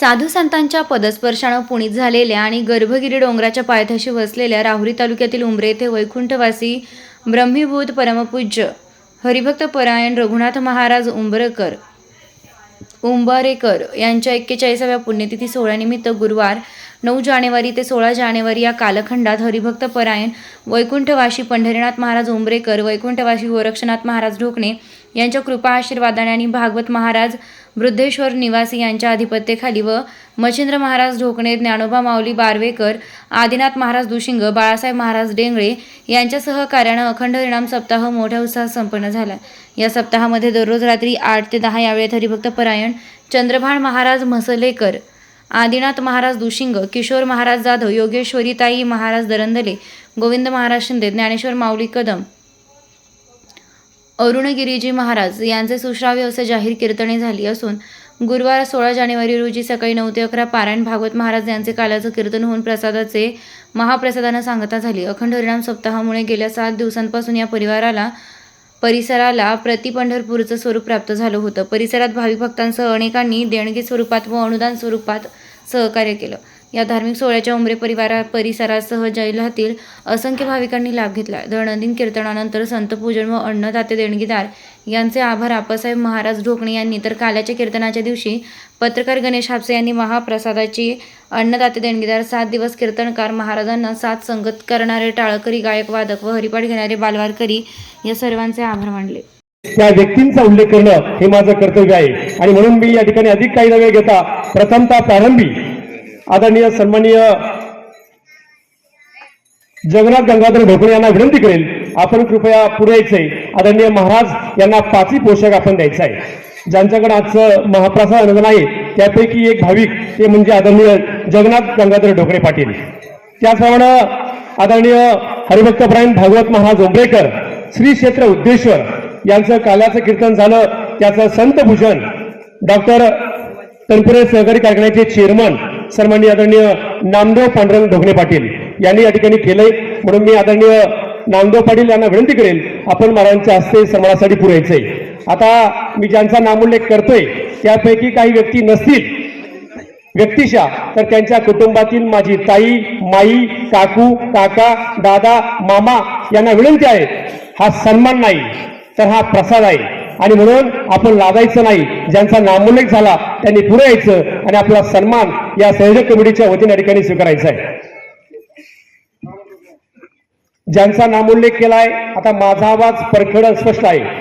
साधू संतांच्या पदस्पर्शानं पुणित झालेल्या आणि गर्भगिरी डोंगराच्या पायथ्याशी वसलेल्या राहुरी तालुक्यातील उमरे येथे वैकुंठवासी ब्रह्मीभूत परमपूज्य हरिभक्त परायण रघुनाथ महाराज उंबरकर उंबारेकर यांच्या एक्केचाळीसाव्या पुण्यतिथी सोहळ्यानिमित्त गुरुवार नऊ जानेवारी ते सोळा जानेवारी या कालखंडात हरिभक्त परायण वैकुंठवाशी पंढरीनाथ महाराज उंबरेकर वैकुंठवाशी गोरक्षनाथ महाराज ढोकणे यांच्या कृपा आशीर्वादाने आणि भागवत महाराज वृद्धेश्वर निवासी यांच्या अधिपत्तेखाली व मच्छिंद्र महाराज ढोकणे ज्ञानोबा माऊली बारवेकर आदिनाथ महाराज दुशिंग बाळासाहेब महाराज डेंगळे यांच्या सहकार्यानं अखंड रिणाम सप्ताह मोठ्या उत्साहात संपन्न झाला. या सप्ताहामध्ये दररोज रात्री आठ ते दहा या वेळेत हरिभक्त परायण चंद्रभाण महाराज म्हसलेकर आदिनाथ महाराज दुशिंग किशोर महाराज जाधव योगेश्वरीताई महाराज दरंदले गोविंद महाराज शिंदे ज्ञानेश्वर माऊली कदम अरुणगिरीजी महाराज यांचे सुश्राव्य असे जाहीर कीर्तने झाली असून गुरुवार सोळा जानेवारी रोजी सकाळी नऊ ते अकरा पारायण भागवत महाराज यांचे कालाचं कीर्तन होऊन प्रसादाचे महाप्रसादानं सांगता झाली. अखंड हरिणाम सप्ताहामुळे गेल्या सात दिवसांपासून या परिवाराला परिसराला प्रति पंढरपूरचं स्वरूप प्राप्त झालं होतं. परिसरात भाविक भक्तांसह अनेकांनी देणगी स्वरूपात व अनुदान स्वरूपात सहकार्य केलं. या धार्मिक सोहळ्याच्या उमरे परिवारा परिसरासह जिल्ह्यातील असंख्य भाविकांनी लाभ घेतला. दैनंदिन कीर्तनानंतर संतपूजन व अन्नदाते देणगीदार यांचे आभार. आप्पासाहेब महाराज ढोकणे यांनी तर काल्याच्या कीर्तनाच्या दिवशी पत्रकार गणेश हापसे यांनी महाप्रसादाची अन्नदाते देणगीदार सात दिवस कीर्तनकार महाराजांना सात संगत करणारे टाळकरी गायक वादक व हरिपाठ घेणारे बालवारकरी या सर्वांचे आभार मानले. त्या व्यक्तींचा उल्लेख करणं हे माझं कर्तव्य आहे. आणि म्हणून मी या ठिकाणी अधिक काही न वेळ घेता प्रथमता प्रारंभी आदरणीय सन्माननीय जगन्नाथ गंगाधर ढोकळे यांना विनंती करेल आपण कृपया पुढे यायचंय. आदरणीय महाराज यांना पाचही पोशाख आपण द्यायचा आहे ज्यांच्याकडे आजचं महाप्रसाद अनुदान आहे त्यापैकी एक भाविक ते म्हणजे आदरणीय जगन्नाथ गंगाधर ढोकळे पाटील. त्याचप्रमाणे आदरणीय हरिभक्तप्रायण भागवत महाराज ओंबरेकर श्री क्षेत्र उद्देश्वर यांचं काल्याचं कीर्तन झालं त्याचं संत भूषण डॉक्टर तनपुरे सहकारी कारखान्याचे चेअरमन सन्माननीय आदरणीय नामदेव पांडुरंग ढोकणे पाटील यांनी या ठिकाणी केलंय. म्हणून मी आदरणीय नामदेव पाटील यांना विनंती करेल आपण महाराजांच्या हस्ते सन्मानासाठी पुरायचंय आता मी ज्यांचा नामोल्लेख करतोय त्यापैकी काही व्यक्ती नसतील. व्यक्तिशा तर त्यांच्या कुटुंबातील माझी ताई माई काकू काका दादा मामा यांना विनंती आहे हा सन्मान नाही तर हा प्रसाद आहे. आणि म्हणून आपण लादायचं नाही. ज्यांचा नामोल्लेख झाला त्यांनी पुढे यायचं आणि आपला सन्मान या संयोजक कमिटीच्या वतीने ठिकाणी स्वीकारायचा आहे. ज्यांचा नामोल्लेख केलाय आता माझा आवाज परखड स्पष्ट आहे.